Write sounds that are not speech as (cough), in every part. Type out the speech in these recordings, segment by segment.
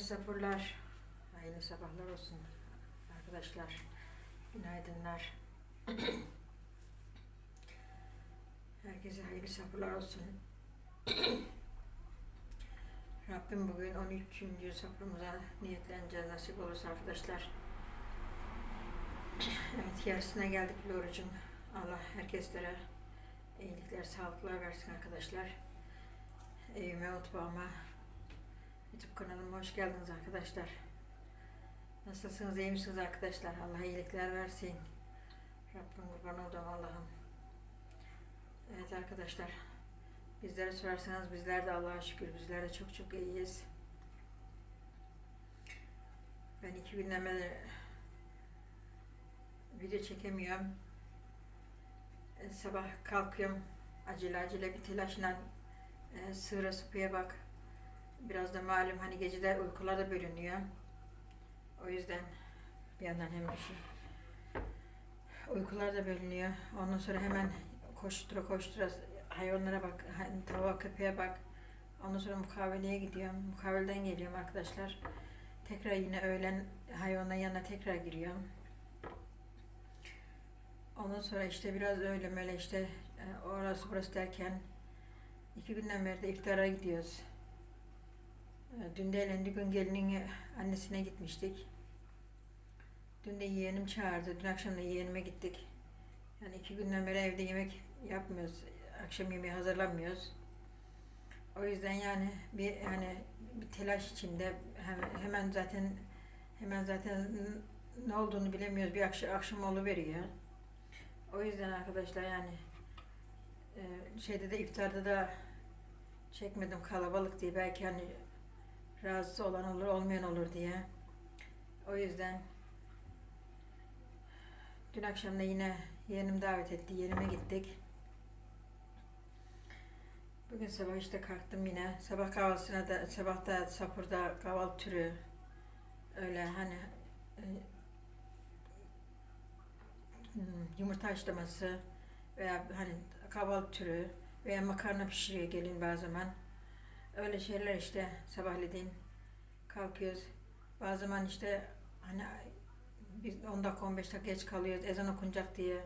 sabırlar, hayırlı sabahlar olsun arkadaşlar. Günaydınlar. Herkese hayırlı sabırlar olsun. Rabbim bugün 13. sabrımıza niyetleneceğiz nasip olursa arkadaşlar. Evet yarısına geldik bir. Allah herkeslere iyilikler, sağlıklar versin arkadaşlar. Evime, mutfağıma, YouTube kanalıma hoş geldiniz arkadaşlar. Nasılsınız, iyi misiniz arkadaşlar? Allah iyilikler versin. Rabbim kurban oldum Allah'ım. Evet arkadaşlar, bizlere sorarsanız bizler de Allah'a şükür, bizler de çok çok iyiyiz. Ben iki günden beri video çekemiyorum. Sabah kalkıyorum, acele acele bir telaşla e, sığıra sıpıya bak. Biraz da malum hani geceler uykular da bölünüyor. O yüzden bir yandan hem işi. Uykular da bölünüyor. Ondan sonra hemen koştura koştura hayvanlara bak, tava köpeğe bak. Ondan sonra mukaveleye gidiyorum. Mukaveleden geliyorum arkadaşlar. Tekrar yine öğlen hayvanların yanına tekrar giriyorum. Ondan sonra işte biraz öyle böyle işte e, orası burası derken iki günden beri de iftara gidiyoruz. E, Dün de elendi gün gelinin annesine gitmiştik. Dün de yeğenim çağırdı. Dün akşam da yeğenime gittik. Yani iki günden beri evde yemek yapmıyoruz. Akşam yemeği hazırlamıyoruz. O yüzden yani bir yani bir telaş içinde hem- hemen zaten hemen zaten ne olduğunu bilemiyoruz. Bir akşam akşam veriyor. O yüzden arkadaşlar yani e, şeyde de iftarda da çekmedim kalabalık diye belki hani razı olan olur olmayan olur diye. O yüzden dün akşam da yine yeğenim davet etti. Yeğenime gittik. Bugün sabah işte kalktım yine. Sabah kahvaltısına da sabah da sapurda kahvaltı türü öyle hani e, hmm, yumurta haşlaması veya hani kahvaltı türü veya makarna pişiriyor gelin bazı zaman. Öyle şeyler işte sabahleyin kalkıyoruz. Bazı zaman işte hani biz 10 dakika 15 dakika geç kalıyoruz ezan okunacak diye.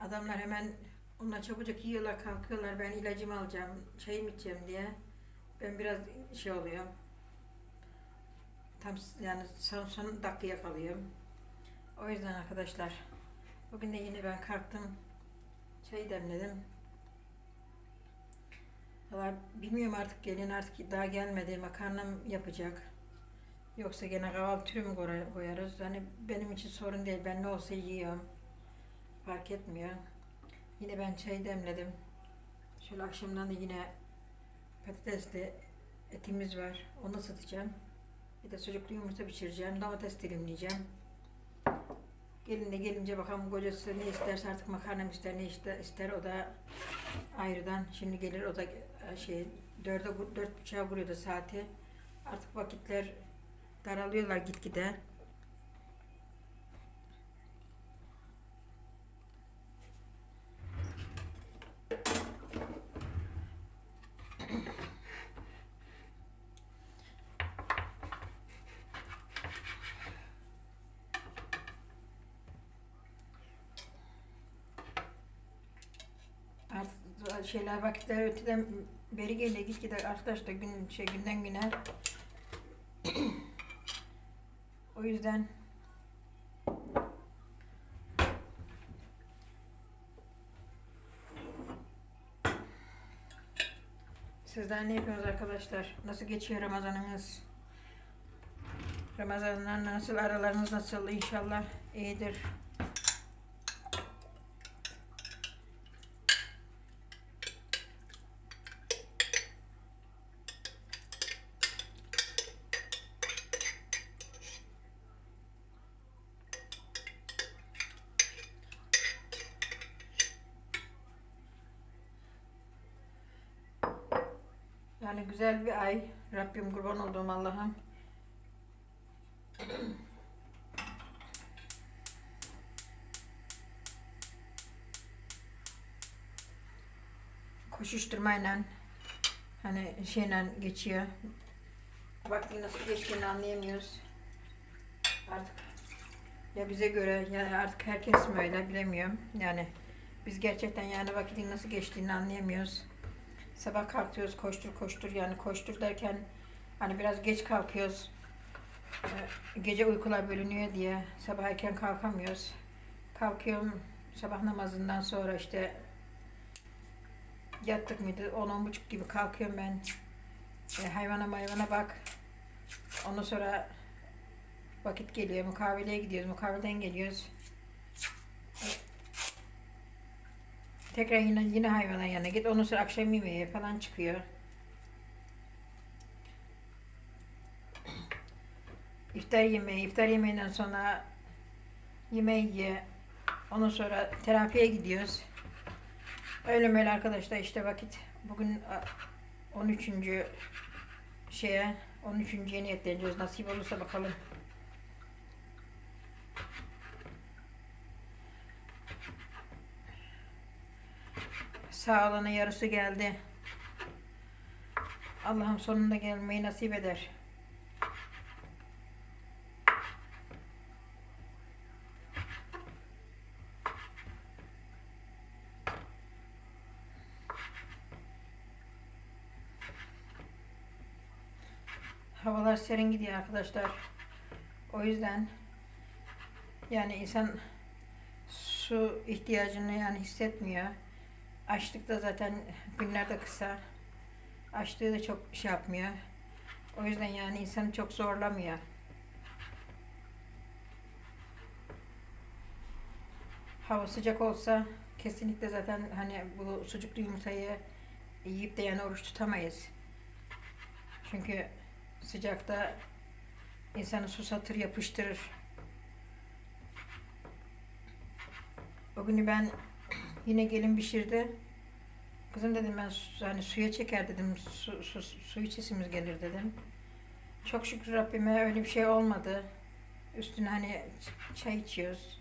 Adamlar hemen onlar çabucak yiyorlar kalkıyorlar ben ilacımı alacağım çayımı içeceğim diye. Ben biraz şey oluyorum. Tam yani son, son dakikaya kalıyorum. O yüzden arkadaşlar bugün de yine ben kalktım çay demledim. Valla bilmiyorum artık gelin artık daha gelmedi makarnam yapacak. Yoksa gene kahvaltı türü mü koy- koyarız? Hani benim için sorun değil. Ben ne olsa yiyorum. Fark etmiyor. Yine ben çay demledim. Şöyle akşamdan da yine patatesli etimiz var. Onu ısıtacağım. Bir de sucuklu yumurta pişireceğim. Domates dilimleyeceğim. Gelin de gelince bakalım kocası ne isterse artık makarna mı ister ne ister, ister o da ayrıdan. Şimdi gelir o da e, şey dörde dört buçuğa vuruyordu saati. Artık vakitler daralıyorlar gitgide. Artık şeyler vakitler öteden beri geliyor gitgide arkadaşlar gün şey günden güne (clears throat) o yüzden Sizler ne yapıyorsunuz arkadaşlar? Nasıl geçiyor Ramazanınız? Ramazanlar nasıl? Aralarınız nasıl? İnşallah iyidir. Yani güzel bir ay. Rabbim kurban olduğum Allah'ım. Koşuşturmayla hani şeyle geçiyor. vaktin nasıl geçtiğini anlayamıyoruz. Artık ya bize göre yani artık herkes mi öyle bilemiyorum. Yani biz gerçekten yani vakitin nasıl geçtiğini anlayamıyoruz. Sabah kalkıyoruz koştur koştur yani koştur derken hani biraz geç kalkıyoruz. Ee, Gece uykular bölünüyor diye sabah erken kalkamıyoruz. Kalkıyorum sabah namazından sonra işte yattık mıydı 10-10.30 gibi kalkıyorum ben. E, hayvana mayvana bak. Ondan sonra vakit geliyor. Mukaveleye gidiyoruz. Mukaveleden geliyoruz. E, Tekrar yine yine hayvana yanına git. Ondan sonra akşam yemeği falan çıkıyor. İftar yemeği, iftar yemeğinden sonra yemeği ye. Ondan sonra terapiye gidiyoruz. Öyle böyle arkadaşlar işte vakit. Bugün a, 13. şeye 13. niyetleneceğiz. Nasip olursa bakalım. Sağ olana yarısı geldi. Allah'ım sonunda gelmeyi nasip eder. Havalar serin gidiyor arkadaşlar. O yüzden yani insan su ihtiyacını yani hissetmiyor. Açlık da zaten günler de kısa. Açlığı da çok şey yapmıyor. O yüzden yani insanı çok zorlamıyor. Hava sıcak olsa kesinlikle zaten hani bu sucuklu yumurtayı yiyip de yani oruç tutamayız. Çünkü sıcakta insanı susatır, yapıştırır. O günü ben yine gelin pişirdi. Kızım dedim ben hani suya çeker dedim. Su, su, su içesimiz gelir dedim. Çok şükür Rabbime öyle bir şey olmadı. Üstüne hani çay içiyoruz.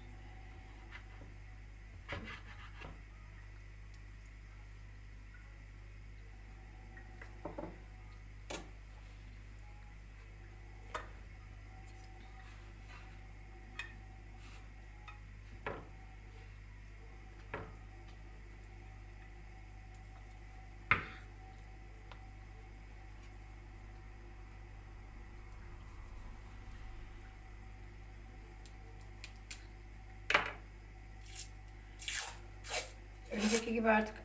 Gibi artık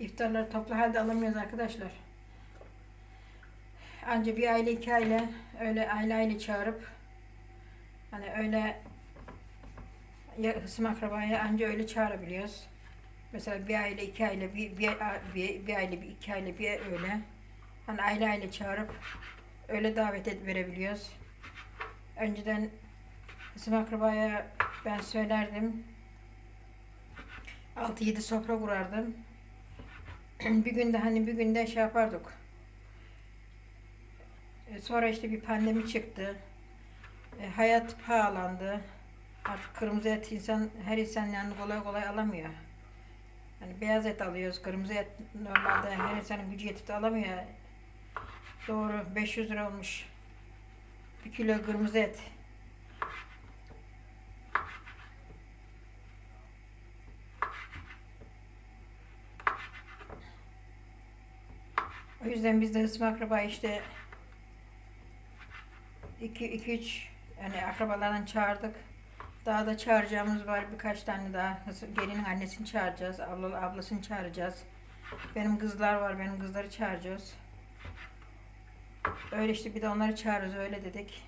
iftarları toplu halde alamıyoruz arkadaşlar. Anca bir aile iki aile öyle aile aile çağırıp hani öyle ya hısım akrabayı anca öyle çağırabiliyoruz. Mesela bir aile iki aile bir, bir, bir, bir aile bir iki aile bir öyle. Hani aile aile çağırıp öyle davet et verebiliyoruz. Önceden hısım akrabaya ben söylerdim 6-7 sofra kurardım. (clears throat) bir günde hani bir günde şey yapardık. E, Sonra işte bir pandemi çıktı. E, hayat pahalandı. Artık kırmızı et insan her insan yani kolay kolay alamıyor. Hani beyaz et alıyoruz. Kırmızı et normalde her insanın gücü yetip de alamıyor. Doğru 500 lira olmuş. Bir kilo kırmızı et. O yüzden biz de hısım akraba işte 2-3 yani akrabalardan çağırdık. Daha da çağıracağımız var birkaç tane daha. Gelinin annesini çağıracağız, abla, ablasını çağıracağız. Benim kızlar var, benim kızları çağıracağız. Öyle işte bir de onları çağırırız öyle dedik.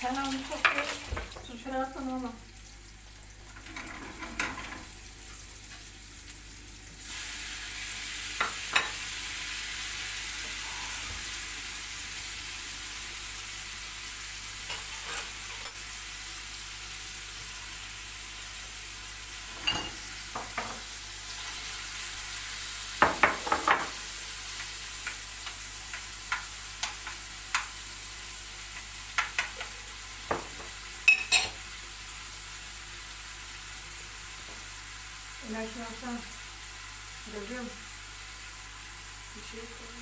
Sen onu çok iyi suçlarsın İlaç yapsam görüyor musun? Bir şey koy.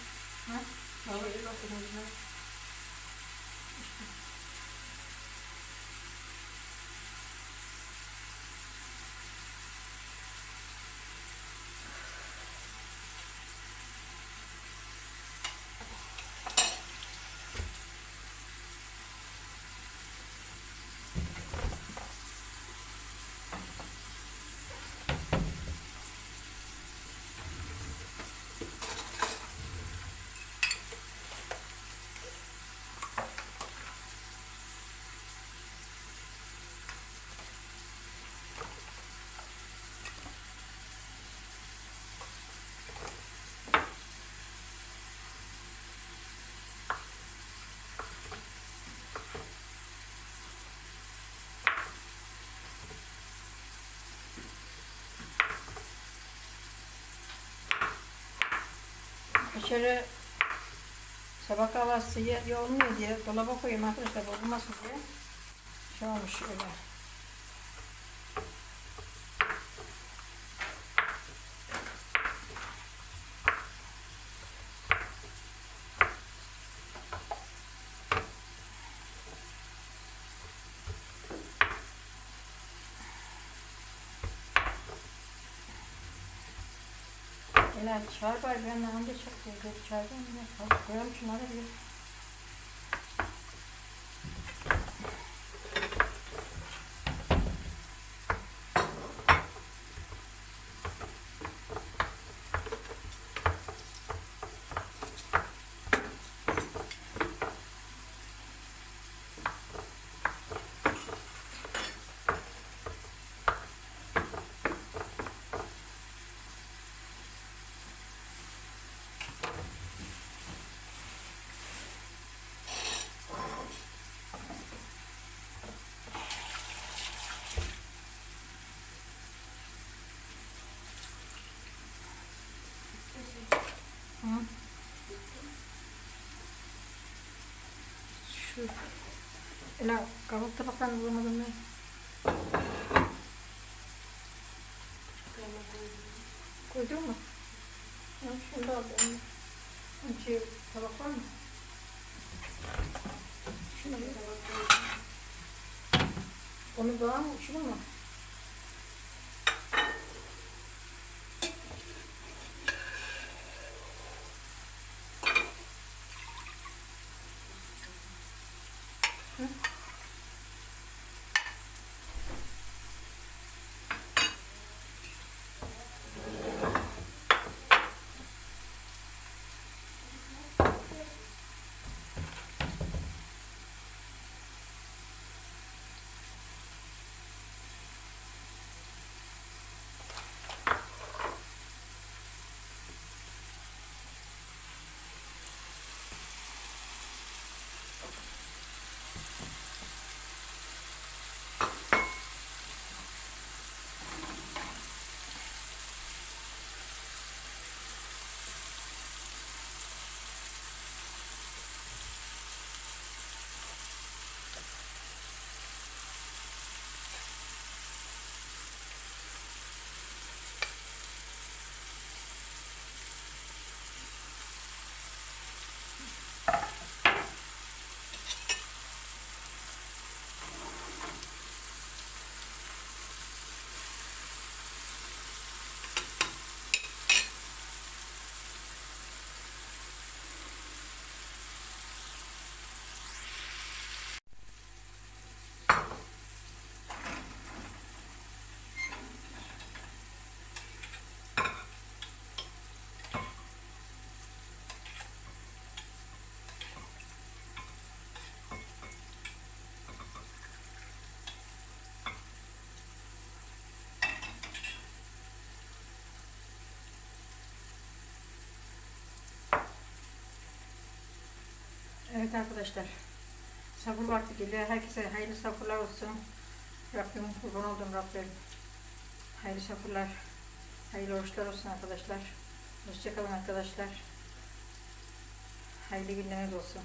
Ha? Şeye bakın İçeri sabah kahvaltısı ye- ye- olmuyor diye dolaba koyayım arkadaşlar bozulmasın diye. Şey olmuş öyle. Çay var ben önce çok sevdim çaydan ya. Koyalım şunları bir. Şu Ela kabuk tabaktan bulamadım ben. Koydun mu? Ya şunu da al ben. Onun Şey, tabak var mı? Şunu bir Onu daha mı? Şunu mu? Evet arkadaşlar. Sabır vakti geliyor. Herkese hayırlı sabırlar olsun. Rabbim kurban oldum Rabbim. Hayırlı sabırlar. Hayırlı oruçlar olsun arkadaşlar. Hoşçakalın arkadaşlar. Hayırlı günleriniz olsun.